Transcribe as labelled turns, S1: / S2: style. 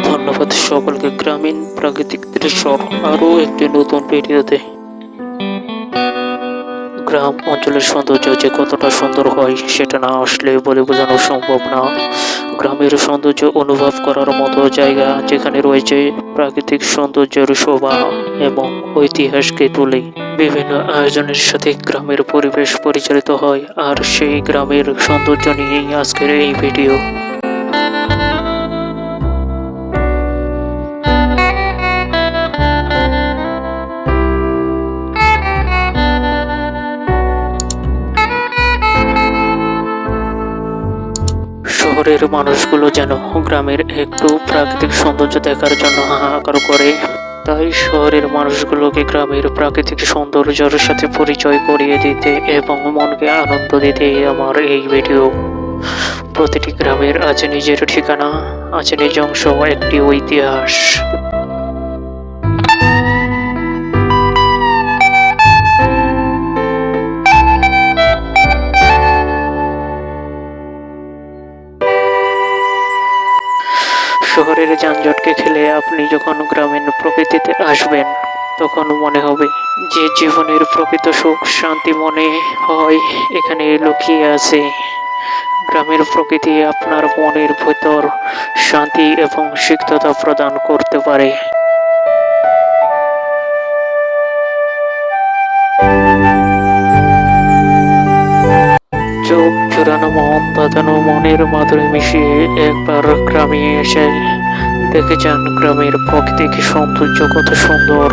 S1: ধন্যবাদ সকলকে গ্রামীণ প্রাকৃতিক দৃশ্য আরও একটি নতুন ভিডিওতে। গ্রাম অঞ্চলের সৌন্দর্য যে কতটা সুন্দর হয় সেটা না আসলে বলে বোঝানো সম্ভব না। গ্রামের সৌন্দর্য অনুভব করার মতো জায়গা যেখানে রয়েছে প্রাকৃতিক সৌন্দর্যের শোভা এবং ঐতিহাসকে তুলে। বিভিন্ন আয়োজনের সাথে গ্রামের পরিবেশ পরিচালিত হয় আর সেই গ্রামের সৌন্দর্য নিয়েই আজকের এই ভিডিও। শহরের মানুষগুলো যেন গ্রামের একটু প্রাকৃতিক সৌন্দর্য দেখার জন্য হাহাকার করে। তাই শহরের মানুষগুলোকে গ্রামের প্রাকৃতিক সৌন্দর্যের সাথে পরিচয় করিয়ে দিতে এবং মনকে আনন্দ দিতে আমার এই ভিডিও। প্রতিটি গ্রামের আছে নিজের ঠিকানা, আছে নিজ অংশ, একটি ঐতিহাস শহরের যানজটকে খেলে আপনি যখন গ্রামীণ প্রকৃতিতে আসবেন, তখন মনে হবে যে জীবনের প্রকৃত সুখ, শান্তি মনে হয় এখানে লুকিয়ে আছে। গ্রামের প্রকৃতি আপনার মনের ভেতর শান্তি এবং সিক্ততা প্রদান করতে পারে। বাঁধানো মনের মাধুরী মিশিয়ে একবার গ্রামে এসে দেখে যান গ্রামের প্রকৃতিকে সৌন্দর্য কত সুন্দর।